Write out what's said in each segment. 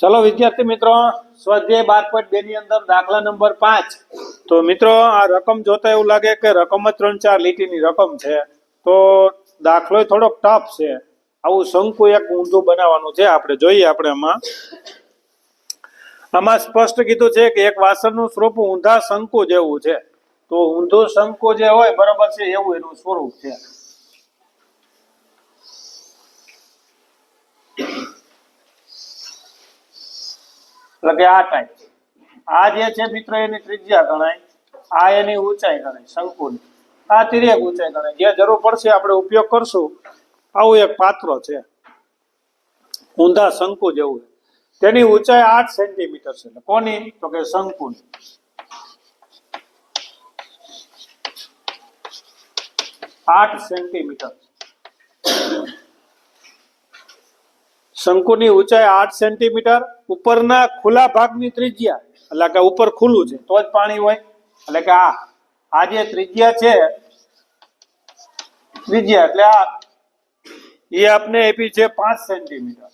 ચલો વિદ્યાર્થી મિત્રો, સ્વાધ્યાય બાર પોઈન્ટ બે ની અંદર દાખલા નંબર પાંચ. તો મિત્રો, આ રકમ જોતા એવું લાગે કે રકમ જ ત્રણ ચાર લીટીની રકમ છે. તો દાખલો થોડોક ટફ છે. આવું શંકુ એક ઊંધું બનાવવાનું છે, આપણે જોઈએ આપણે આમાં. આમાં સ્પષ્ટ કીધું છે કે એક વાસણનું સ્વરૂપ ઊંધા શંકુ જેવું છે. તો ઊંધું શંકુ જે હોય, બરોબર છે, એવું એનું સ્વરૂપ છે. એટલે કે આ ટાઈપ આ જે છે મિત્રો, એની ત્રિજ્યા ગણાય. આ એની ઊંચાઈ ગણાય શંકુની આ તિર્યક ઊંચાઈ ગણાય. જે જરૂર પડશે આપણે ઉપયોગ કરશું. આવું એક પાત્ર છે. ઊંધા શંકુ જેવું તેની ઊંચાઈ આઠ સેન્ટીમીટર છે. કોની? તો કે શંકુની આઠ સેન્ટીમીટર. શંકુની ઊંચાઈ આઠ સેન્ટીમીટર, ઉપરના ખુલ્લા ભાગની ત્રિજ્યા, એટલે કે ઉપર ખુલ્લું છે, તો જ પાણી હોય. એટલે કે આ આ જે ત્રિજ્યા છે, ત્રિજ્યા, એટલે આ, એ આપને આપી છે પાંચ સેન્ટીમીટર.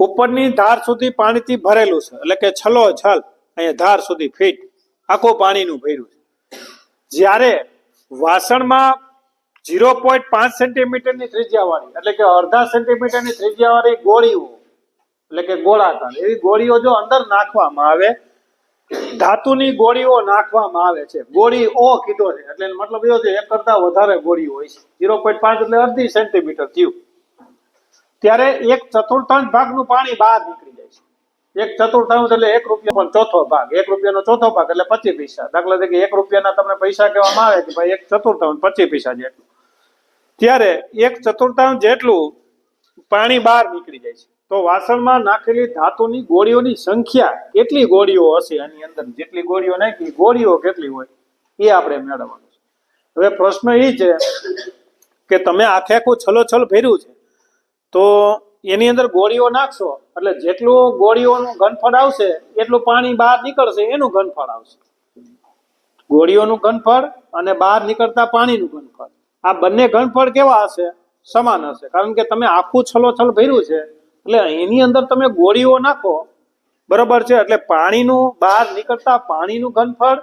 ઉપરની ધાર સુધી પાણીથી ભરેલું છે, એટલે કે છલો છલ, અહીંયા ધાર સુધી ફીટ, આખું પાણીનું ભર્યું છે. જ્યારે વાસણમાં ઝીરો પોઈન્ટ પાંચ સેન્ટીમીટરની ત્રિજ્યાવાળી, એટલે કે અડધા સેન્ટીમીટરની ત્રિજ્યાવાળી ગોળીઓ, એટલે કે ગોળાકાર. એવી ગોળીઓ જો અંદર નાખવામાં આવે, ધાતુની ગોળીઓ નાખવામાં આવે છે. ગોળી ઓ કીધો છે, એટલે મતલબ એવો છે, એક કરતા વધારે ગોળી હોય છે. ઝીરો પોઈન્ટ પાંચ એટલે અડધી સેન્ટીમીટર થયું. ત્યારે એક ચતુર્થાંશ ભાગનું પાણી બહાર નીકળી જાય છે. એક ચતુર્થાંશ એટલે એક રૂપિયા પણ ચોથો ભાગ. એક રૂપિયાનો ચોથો ભાગ એટલે પચીસ પૈસા. દાખલા તરીકે એક રૂપિયાના તમને પૈસા કહેવામાં આવે કે ભાઈ એક ચતુર્થાંશ પચીસ પૈસા જેટલું. ત્યારે એક ચતુર્થાંશ જેટલું પાણી બહાર નીકળી જાય છે. તો વાસણમાં નાખેલી ધાતુની ગોળીઓની સંખ્યા કેટલી ગોળીઓ હશે આની અંદર? જેટલી ગોળીઓ નાખી, ગોળીઓ કેટલી હોય? એ આપણે મેળવવાનું છે. હવે પ્રશ્ન એ છે કે તમે આખે આખું છલોછલ ભર્યું છે, તો એની અંદર ગોળીઓ નાખશો, એટલે જેટલું ગોળીઓનું ઘનફળ આવશે, એટલું પાણી બહાર નીકળશે, એનું ઘનફળ આવશે. ગોળીઓનું ઘનફળ અને બહાર નીકળતા પાણીનું ઘનફળ. આ બંને ઘનફળ કેવા હશે? સમાન હશે. કારણ કે તમે આખું છલોછલ ભર્યું છે. એટલે એની અંદર તમે ગોળીઓ નાખો. બરોબર છે? એટલે પાણીનું બહાર નીકળતા પાણીનું ઘનફળ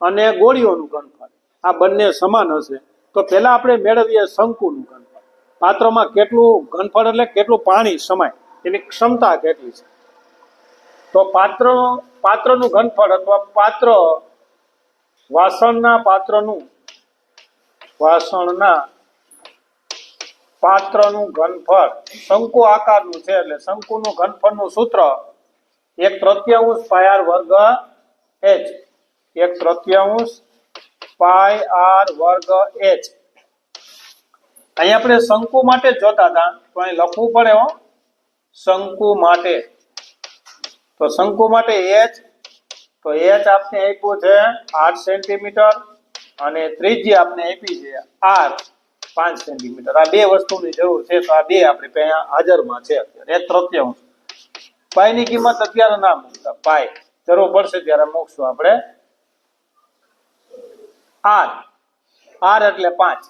અને ગોળીઓનું ઘનફળ આ બંને સમાન હશે. તો પહેલા આપણે મેળવીએ શંકુનું ઘનફળ પાત્રમાં કેટલું ઘનફળ એટલે કેટલું પાણી સમાય? એની ક્ષમતા કેટલી છે? તો પાત્ર, પાત્રનું ઘનફળ અથવા પાત્ર વાસણના પાત્રનું વાસણના પાત્રનું ઘનફળ. શંકુ આકારનું છે એટલે શંકુનું ઘનફળનું સૂત્ર એક તૃતીયાંશ પાય આર વર્ગ એચ. એક તૃતીયાંશ પાય આર વર્ગ એચ. અહીં આપણે શંકુ માટે જોતા હતા તો અહીં લખવું પડે હો. શંકુ માટે. તો શંકુ માટે એચ. તો એચ આપને આપ્યું છે આઠ સેન્ટીમીટર. અને ત્રીજી આપને આપી છે આર પાંચ સેન્ટીમીટર. આ બે વસ્તુની જરૂર છે, તો આ બે આપણે ત્યાં હાજરમાં છે અત્યારે. તૃતીયાંશ પાયની કિંમત અત્યારે ના મૂકતા. પાય. જરૂર પડશે ત્યારે મૂકશું આપણે. આર. આર એટલે પાંચ.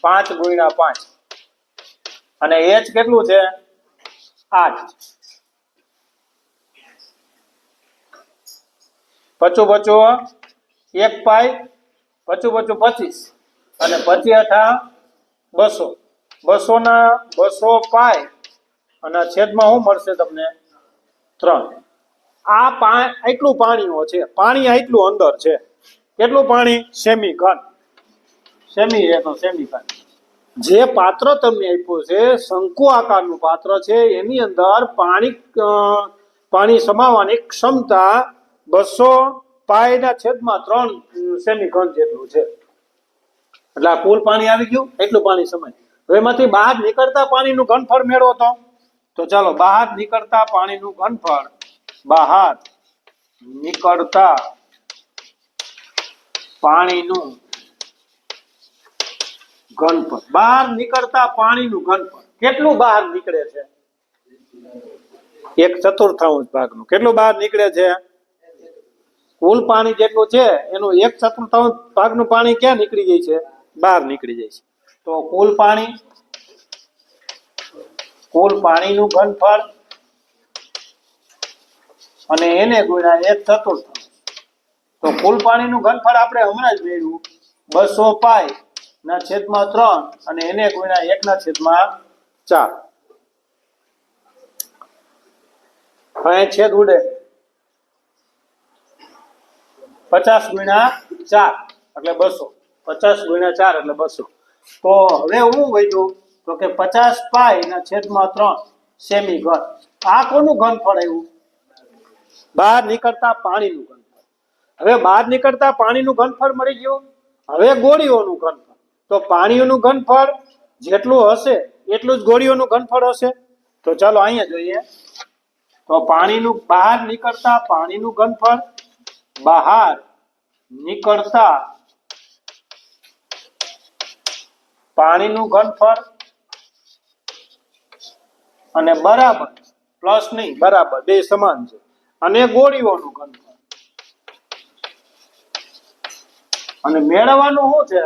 પાંચ ગુણ્યા પાંચ. અને એચ કેટલું છે? આઠ. પચું પચું એક પાય પચું પચું પચીસ. અને પચી અઠા બસો. બસો ના બસો પાય. અને છેદમાં શું મળશે તમને? ત્રણ. આ પા એટલું પાણીઓ છે. પાણી આટલું અંદર છે. કેટલું પાણી? સેમી ઘન સેમી એનો સેમી ઘન જે પાત્ર તમને આપ્યું છે, શંકુ આકારનું પાત્ર છે, એની અંદર પાણી પાણી સમાવવાની ક્ષમતા બસો પાયના છેદમાં ત્રણ સેમી ઘન જેટલું છે. એટલે આ કુલ પાણી આવી ગયું, એટલું પાણી સમય. હવે એમાંથી બહાર નીકળતા પાણીનું ઘનફળ મેળવો તો. તો ચાલો, બહાર નીકળતા પાણીનું ઘનફળ, બહાર નીકળતા પાણીનું ઘનફળ. બહાર નીકળતા પાણીનું ઘનફળ. કેટલું બહાર નીકળે છે? એક ચતુર્થાંશ ભાગનું. કેટલું બહાર નીકળે છે? કુલ પાણી જેટલું છે, એનું એક ચતુર્થાંશ ભાગનું પાણી ક્યાં નીકળી જાય છે? બહાર નીકળી જાય છે. તો કુલ પાણી, કુલ પાણીનું ઘનફળ અને એને ગુણ્યા એક ચતુર્થાંશ. તો કુલ પાણીનું ઘનફળ આપણે હમણાં જ મેળવ્યું, બસો પાય ના છેદમાં ત્રણ અને એને ગુણ્યા એક ના છેદમાં ચાર. અહીંયા છેદ ઉડે. પચાસ ગુણ્યા ચાર, એટલે બસો. પચાસ ગુણ્યા ચાર એટલે બસો. તો હવે હું વધ્યું તો કે પચાસ પાય ના છેદમાં ત્રણ, સેમી ઘન. આ કોનું ઘનફળ આવ્યું? બહાર નીકળતા પાણીનું ઘનફળ હવે બહાર નીકળતા પાણીનું ઘનફળ મળી ગયું? હવે ગોળીઓનું ઘનફળ તો પાણીઓનું ઘનફળ જેટલું હશે, એટલું જ ગોળીઓનું ઘનફળ હશે. તો ચાલો અહીંયા જોઈએ. તો પાણીનું, બહાર નીકળતા પાણીનું ઘનફળ બહાર નીકળતા પાણીનું ઘનફળ અને બરાબર પ્લસ નહીં, બરાબર, બે સમાન છે. અને ગોળીઓનું ઘનફળ. અને મેળવવાનું શું છે?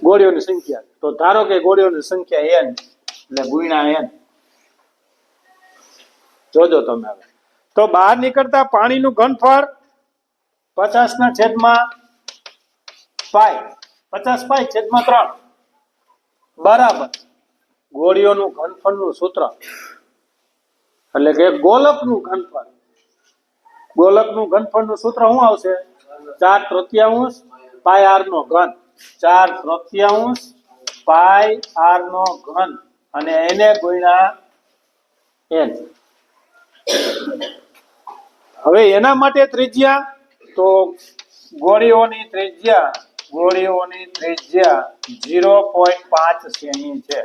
ગોળીઓની સંખ્યા. તો ધારો કે ગોળીઓની સંખ્યા એન એટલે ગુણ્યા એન જોજો તમે હવે. તો બહાર નીકળતા પાણીનું ઘનફળ પચાસ ના છેદમાં પાય. પચાસ પાય છેદમાં ત્રણ. બરાબર. ગોળીઓનું ઘનફળનું સૂત્ર. એટલે કે ગોલકનું ઘનફળ. ગોલકનું ઘનફળનું સૂત્ર શું આવશે? ચાર તૃતીયાંશ પાય આર નો ઘન. ચાર તૃતીયાંશ પાય આર નો ઘન. અને એને ગુણ્યા એન. હવે એના માટે ત્રિજ્યા તો ગોળીઓની ત્રિજ્યા ગોળીઓની ત્રિજ્યા ઝીરો પોઈન્ટ પાંચ સેમી છે.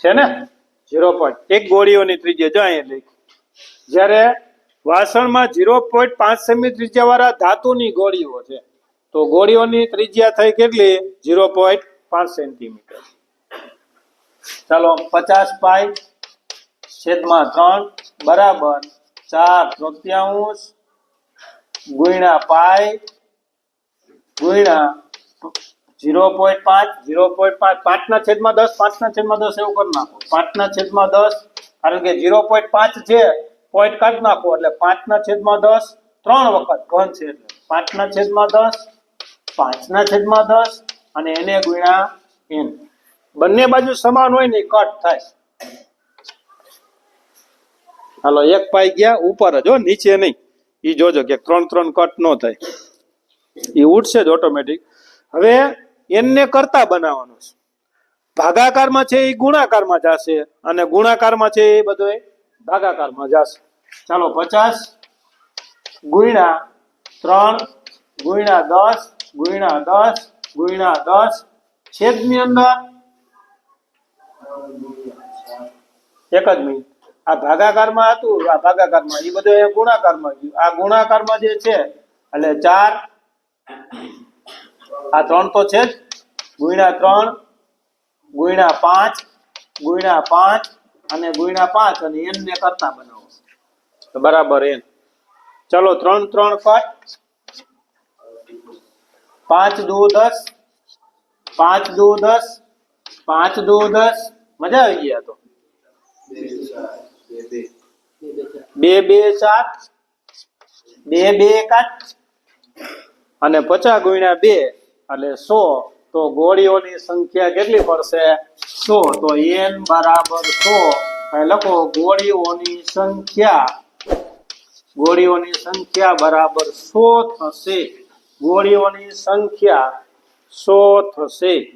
છે ને? Zero point. એક ગોળીઓની ત્રિજ્યા જો અહીંયા લઈ જ્યારે વાસણમાં ઝીરો પોઈન્ટ પાંચ સેમી ત્રિજ્યા વાળા ધાતુની ગોળીઓ છે તો ગોળીઓની ત્રિજ્યા થઈ કેટલી? ઝીરો પોઈન્ટ પાંચ સેન્ટીમીટર. ચાલો પચાસ પાઈ છેદમાં ત્રણ બરાબર ચાર તૃતીયાંશ ગુણ્યા પાય, ગુણ્યા ઝીરો પોઈન્ટ પાંચ, ઝીરો પોઈન્ટ પાંચ. પાંચના છેદમાં દસ, પાંચના છેદમાં દસ એવું કરી નાખો. પાંચના છેદમાં દસ, કારણ કે ઝીરો પોઈન્ટ પાંચ છે પોઈન્ટ કાઢી નાખો એટલે પાંચના છેદમાં દસ, ત્રણ વખત ઘન છે એટલે. પાંચના છેદમાં દસ, પાંચના છેદમાં દસ, અને એને ગુણ્યા એન બંને બાજુ સમાન હોય ને કટ થાય. હાલો, એક પાઈ ગયા, ઉપર જ હો, નીચે નહીં. ઈ જોજો કે ત્રણ ત્રણ કટ ન થાય. એ ઉઠશે જ ઓટોમેટિક હવે એને કરતા બનાવવાનું છે. ભાગાકારમાં છે એ ગુણાકારમાં જશે અને ગુણાકારમાં છે એ બધો ભાગાકારમાં જશે. ચાલો, પચાસ ગુણ્યા ત્રણ ગુણ્યા દસ ગુણ્યા દસ ગુણ્યા દસ. છેદની અંદર એક જ મિનિટ. આ ભાગાકારમાં હતું, આ ભાગાકારમાં એ બધું એ ગુણાકારમાં ગયું આ ગુણાકારમાં જે છે, એટલે ચાર, આ ત્રણ તો છે જ. ગુણ્યા ત્રણ, ગુણ્યા પાંચ ગુણ્યા પાંચ અને ગુણ્યા પાંચ, અને એન ને કરતા બનાવો. તો બરાબર એન ચલો ત્રણ ત્રણ કટ પાંચ દો દસ, પાંચ દો દસ, પાંચ દો દસ. મજા આવી ગયા તો. બે બે, સાત. બે બે એકાદ અને પચાસ ગુણ્યા બે, એટલે સો. તો ગોળીઓની સંખ્યા કેટલી પડશે? સો. તો એન બરાબર સો. લખો, ગોળીઓની સંખ્યા. ગોળીઓની સંખ્યા બરાબર સો થશે. ગોળીઓની સંખ્યા સો થશે.